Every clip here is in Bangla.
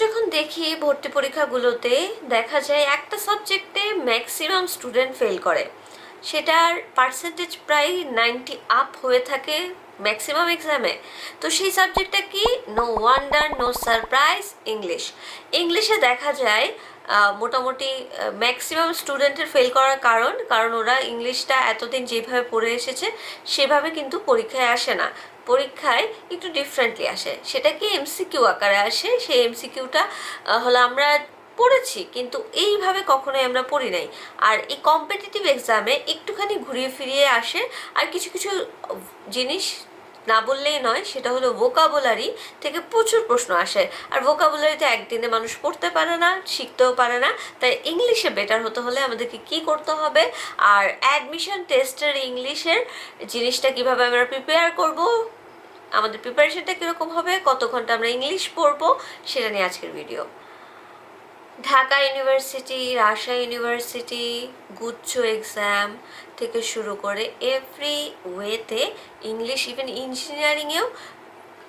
যখন দেখি ভর্তি পরীক্ষাগুলোতে দেখা যায় একটা সাবজেক্টে ম্যাক্সিমাম স্টুডেন্ট ফেল করে, সেটার পার্সেন্টেজ প্রায় নাইনটি আপ হয়ে থাকে ম্যাক্সিমাম এক্সামে তো সেই সাবজেক্টটা কি? No wonder no surprise English ইংলিশে দেখা যায় মোটামুটি ম্যাক্সিমাম স্টুডেন্টের ফেল করার কারণ কারণ ওরা ইংলিশটা এতদিন যেভাবে পড়ে এসেছে, সেভাবে কিন্তু পরীক্ষায় আসে না। পরীক্ষায় একটু ডিফারেন্টলি আসে। সেটা কি এমসিকিউ আকারে আসে? সেই এমসিকিউটা হলো আমরা পড়েছি, কিন্তু এইভাবে কখনোই আমরা পড়ি নাই। আর এই কম্পিটিটিভ এক্সামে একটুখানি ঘুরিয়ে ফিরিয়ে আসে, আর কিছু কিছু জিনিস না বললেই নয়, সেটা হলো ভোকাবুলারি থেকে প্রচুর প্রশ্ন আসে। আর ভোকাবুলারিতে একদিনে মানুষ পড়তে পারে না, শিখতেও পারে না, তাই ইংলিশে বেটার হতে হলে আমাদেরকে কি করতে হবে? আর অ্যাডমিশন টেস্টের ইংলিশের জিনিসটা কীভাবে আমরা প্রিপেয়ার করব? আমাদের প্রিপারেশনটা কীরকম হবে, কত ঘণ্টা আমরা ইংলিশ পড়ব, সেটা নিয়ে আজকের video Dhaka university Rajshahi university গুচ্ছ এক্সাম থেকে শুরু করে এভরি ওয়েতে ইংলিশ ইভেন ইঞ্জিনিয়ারিংয়েও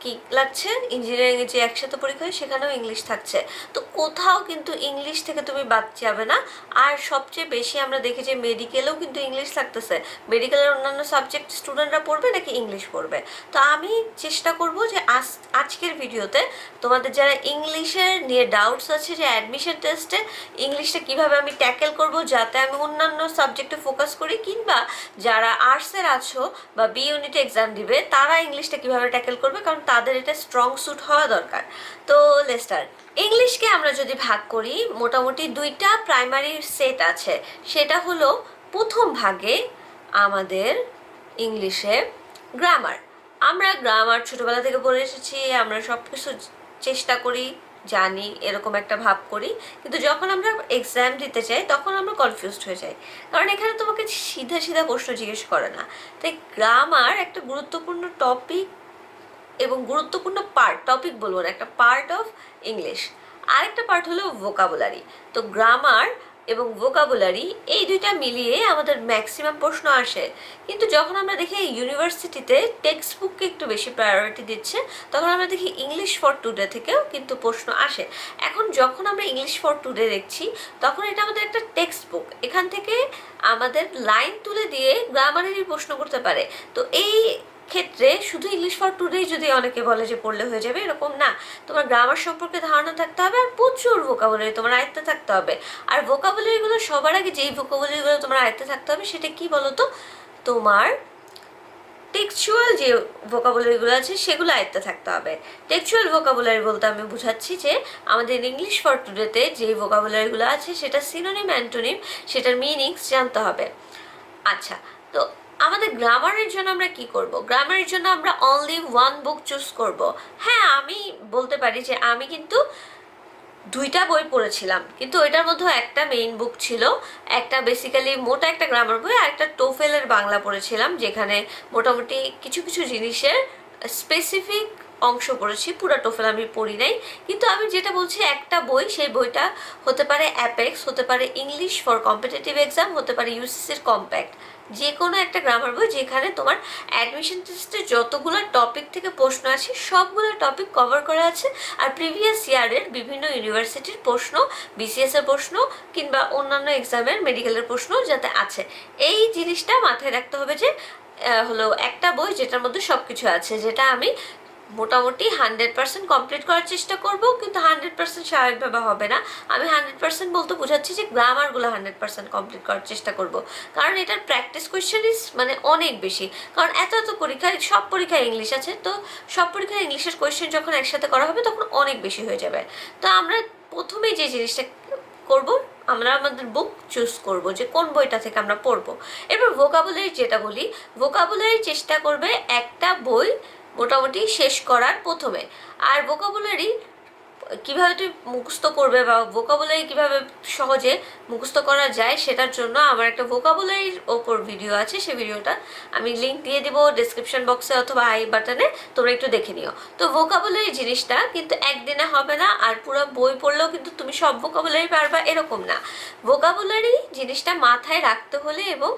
কি লাগছে? ইঞ্জিনিয়ারিংয়ে যে একসাথে পরীক্ষা হয়, সেখানেও ইংলিশ থাকছে। তো কোথাও কিন্তু ইংলিশ থেকে তুমি বাদ যাবে না। আর সবচেয়ে বেশি আমরা দেখি যে মেডিকেলেও কিন্তু ইংলিশ থাকতেছে মেডিকেলের অন্যান্য সাবজেক্ট স্টুডেন্টরা পড়বে নাকি ইংলিশ পড়বে? তো আমি চেষ্টা করব যে আজ, আজকের ভিডিওতে তোমাদের যারা ইংলিশের নিয়ে ডাউটস আছে যে অ্যাডমিশন টেস্টে ইংলিশটা কীভাবে আমি ট্যাকেল করব যাতে আমি অন্যান্য সাবজেক্টে ফোকাস করি, কিংবা যারা আর্টসের আছো বা বি ইউনিটে এক্সাম দিবে, তারা ইংলিশটা কীভাবে ট্যাকেল করবে? কারণ তাদের এটা স্ট্রং স্যুট হওয়া দরকার। তো লেস্টার ইংলিশকে আমরা যদি ভাগ করি, মোটামুটি দুইটা প্রাইমারি সেট আছে। সেটা হলো, প্রথম ভাগে আমাদের ইংলিশে গ্রামার আমরা গ্রামার ছোটোবেলা থেকে পড়ে এসেছি, আমরা সব কিছু চেষ্টা করি, জানি, এরকম একটা ভাব করি। কিন্তু যখন আমরা এক্সাম দিতে চাই তখন আমরা কনফিউজড হয়ে যাই। কারণ এখানে তোমাকে সিধা সিধা প্রশ্ন জিজ্ঞেস করে না। তাই গ্রামার একটা গুরুত্বপূর্ণ টপিক এবং গুরুত্বপূর্ণ পার্ট টপিক বলব না, একটা পার্ট অফ ইংলিশ আরেকটা পার্ট হলো ভোকাবুলারি তো গ্রামার এবং ভোকাবুলারি এই দুইটা মিলিয়ে আমাদের ম্যাক্সিমাম প্রশ্ন আসে। কিন্তু যখন আমরা দেখি ইউনিভার্সিটিতে টেক্সট বুককে একটু বেশি প্রায়োরিটি দিচ্ছে, তখন আমরা দেখি ইংলিশ ফর টুডে থেকেও কিন্তু প্রশ্ন আসে। এখন যখন আমরা ইংলিশ ফর টুডে দেখছি, তখন এটা আমাদের একটা টেক্সট বুক এখান থেকে আমাদের লাইন তুলে দিয়ে গ্রামারেরই প্রশ্ন করতে পারে। তো এই ক্ষেত্রে শুধু ইংলিশ ফর টুডেই যদি অনেকে বলে যে পড়লে হয়ে যাবে, এরকম না। তোমার গ্রামার সম্পর্কে ধারণা থাকতে হবে আর প্রচুর ভোকাবুলারি তোমার আয়ত্তে থাকতে হবে। আর ভোকাবুলারিগুলো সবার আগে যেই ভোকাবুলারিগুলো তোমার আয়ত্তে থাকতে হবে সেটা কি বলতো? তোমার টেক্সচুয়াল যে ভোকাবুলারিগুলো আছে সেগুলো আয়ত্তে থাকতে হবে। টেক্সচুয়াল ভোকাবুলারি বলতে আমি বুঝাচ্ছি যে আমাদের ইংলিশ ফর টুডেতে যে ভোকাবুলারিগুলো আছে সেটা সিনোনিম অ্যান্টোনিম সেটার মিনিংস জানতে হবে। আচ্ছা তো আমাদের গ্রামারের জন্য আমরা কি করব? গ্রামারের জন্য আমরা অনলি ওয়ান বুক চুজ করব। হ্যাঁ আমি বলতে পারি যে আমি কিন্তু দুইটা বই পড়েছিলাম, কিন্তু ওইটার মধ্যে একটা মেইন বুক ছিল, একটা বেসিক্যালি মোটা একটা গ্রামার বই আর একটা টোফেলের বাংলা পড়েছিলাম, যেখানে মোটামুটি কিছু কিছু জিনিসের স্পেসিফিক অংশ পড়েছি পুরো টোফেল আমি পড়ি নাই। কিন্তু আমি যেটা বলছি, একটা বই, সেই বইটা হতে পারে অ্যাপেক্স হতে পারে ইংলিশ ফর কম্পিটিটিভ এক্সাম হতে পারে ইউসিসির কম্প্যাক্ট যে কোনো একটা গ্রামার বই যেখানে তোমার অ্যাডমিশন টেস্টে যতগুলো টপিক থেকে প্রশ্ন আছে, সবগুলো টপিক কভার করা আছে। আর প্রিভিয়াস ইয়ারের বিভিন্ন ইউনিভার্সিটির প্রশ্ন বিসিএস এর প্রশ্ন, কিংবা অন্যান্য এক্সামের মেডিকেলের প্রশ্ন যাতে আছে। এই জিনিসটা মাথায় রাখতে হবে যে হলো একটা বই যেটার মধ্যে সব কিছু আছে, যেটা আমি মোটামুটি হান্ড্রেড পার্সেন্ট কমপ্লিট করার চেষ্টা করব, কিন্তু হান্ড্রেড পার্সেন্ট স্বাভাবিকভাবে হবে না। আমি হান্ড্রেড পার্সেন্ট বলতে বোঝাচ্ছি যে গ্রামারগুলো হান্ড্রেড পার্সেন্ট কমপ্লিট করার চেষ্টা করব। কারণ এটার প্র্যাকটিস কোয়েশ্চেন ইস মানে অনেক বেশি। কারণ এত এত পরীক্ষায় সব পরীক্ষায় ইংলিশ আছে, তো সব পরীক্ষায় ইংলিশের কোয়েশ্চেন যখন একসাথে করা হবে, তখন অনেক বেশি হয়ে যাবে। তো আমরা প্রথমেই যে জিনিসটা করব, আমরা আমাদের বুক চুজ করব যে কোন বইটা থেকে আমরা পড়ব। এবার ভোকাবুলারি যেটা বলি ভোকাবুলারি চেষ্টা করবে একটা বই মোটামুটি শেষ করার প্রথমে। আর ভোকাবুলারি কীভাবে তুমি মুখস্থ করবে বা ভোকাবুলারি কীভাবে সহজে মুখস্থ করা যায় সেটার জন্য আমার একটা ভোকাবুলারির ওপর ভিডিও আছে সেই ভিডিওটা আমি লিঙ্ক দিয়ে দিব ডেসক্রিপশন বক্সে অথবা আই বাটনে তোমরা একটু দেখে নিও। তো ভোকাবুলারি জিনিসটা কিন্তু একদিনে হবে না আর পুরো বই পড়লেও কিন্তু তুমি সব ভোকাবুলারি পারবা এরকম না। ভোকাবুলারি জিনিসটা মাথায় রাখতে হলে এবং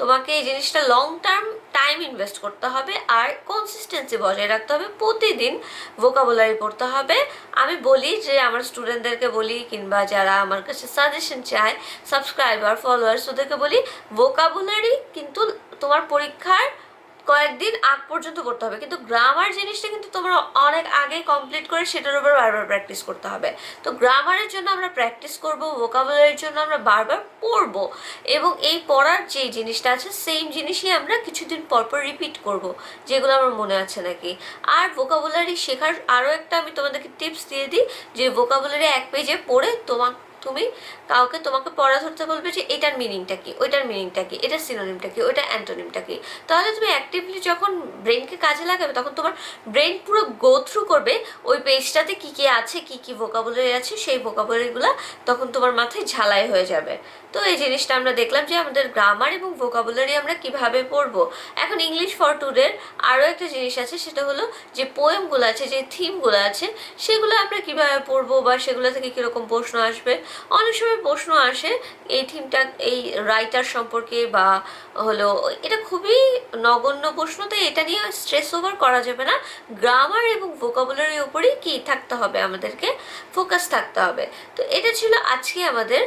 তোমাকে এই জিনিসটা লং টার্ম টাইম ইনভেস্ট করতে হবে আর কনসিস্টেন্সি বজায় রাখতে হবে। প্রতিদিন ভোকাবুলারি পড়তে হবে। আমি বলি যে আমার স্টুডেন্টদেরকে বলি কিংবা যারা আমার কাছে সাজেশন চায় সাবস্ক্রাইবার ফলোয়ার্স ওদেরকে বলি ভোকাবুলারি কিন্তু তোমার পরীক্ষার কয়েকদিন আগ পর্যন্ত করতে হবে। কিন্তু গ্রামার জিনিসটা কিন্তু তোমরা অনেক আগে কমপ্লিট করে সেটার উপর বারবার প্র্যাকটিস করতে হবে। তো গ্রামারের জন্য আমরা প্র্যাকটিস করব ভোকাবুলারির জন্য আমরা বারবার পড়ব এবং এই পড়ার যে জিনিসটা আছে সেম জিনিসই আমরা কিছুদিন পর পর রিপিট করব, যেগুলো আমার মনে আছে নাকি। আর ভোকাবুলারি শেখার আরও একটা আমি তোমাদেরকে টিপস দিয়ে দিই, যে ভোকাবুলারি এক পেজে পড়ে তোমার তুমি কাউকে তোমাকে পড়া ধরতে বলবে যে এটার মিনিংটা কি, ওইটার মিনিংটা কি, এটার সিনোনিমটা কি ওইটা অ্যান্টোনিমটা কি। তাহলে তুমি অ্যাক্টিভলি যখন ব্রেনকে কাজে লাগাবে, তখন তোমার ব্রেন পুরো গো থ্রু করবে ওই পেজটাতে কি কি আছে, কি কি ভোকাবুলারি আছে, সেই ভোকাবুলারিগুলো তখন তোমার মাথায় ঝালাই হয়ে যাবে। তো এই জিনিসটা আমরা দেখলাম যে আমাদের গ্রামার এবং ভোকাবুলারি আমরা কীভাবে পড়ব। এখন ইংলিশ ফর টুডের আরও একটা জিনিস আছে, সেটা হলো যে পোয়েমগুলো আছে, যে থিমগুলো আছে, সেগুলো আমরা কীভাবে পড়ব বা সেগুলো থেকে কীরকম প্রশ্ন আসবে অনেক সময় প্রশ্ন আসে, এই থিমটা এই রাইটার সম্পর্কে বা হলো, এটা খুবই নগণ্য প্রশ্ন, তো এটা নিয়ে স্ট্রেস ওভার করা যাবে না। গ্রামার এবং ভোকাবুলারির উপরেই কি থাকতে হবে আমাদেরকে? ফোকাস থাকতে হবে। তো এটা ছিল আজকে আমাদের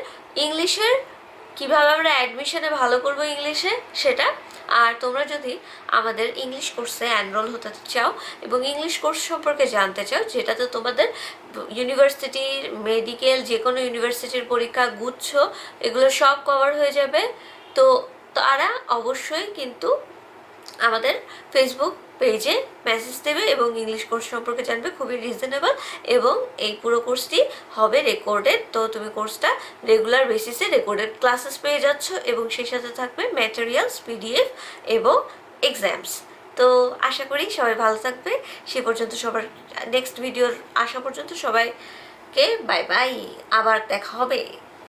ইংলিশের কীভাবে আমরা অ্যাডমিশনে ভালো করব ইংলিশে সেটা। আর তোমরা যদি আমাদের ইংলিশ কোর্সে এনরোল হতে চাও এবং ইংলিশ কোর্স সম্পর্কে জানতে চাও যেটাতে তোমাদের ইউনিভার্সিটির মেডিকেল যে কোনো ইউনিভার্সিটির পরীক্ষা, গুচ্ছ, এগুলো সব কভার হয়ে যাবে। তো তারা অবশ্যই কিন্তু আমাদের ফেসবুক পেজে মেসেজ দেবে এবং ইংলিশ কোর্স সম্পর্কে জানবে, খুবই রিজনেবল এবং এই পুরো কোর্সটি হবে রেকর্ডেড তো তুমি কোর্সটা রেগুলার বেসিসে রেকর্ডেড ক্লাসেস পেয়ে যাচ্ছ এবং সেই সাথে থাকবে ম্যাটেরিয়ালস পিডিএফ এবং এক্সামস তো আশা করি সবাই ভালো থাকবে। সে পর্যন্ত সবার নেক্সট ভিডিওর আসা পর্যন্ত সবাইকে বাই বাই আবার দেখা হবে।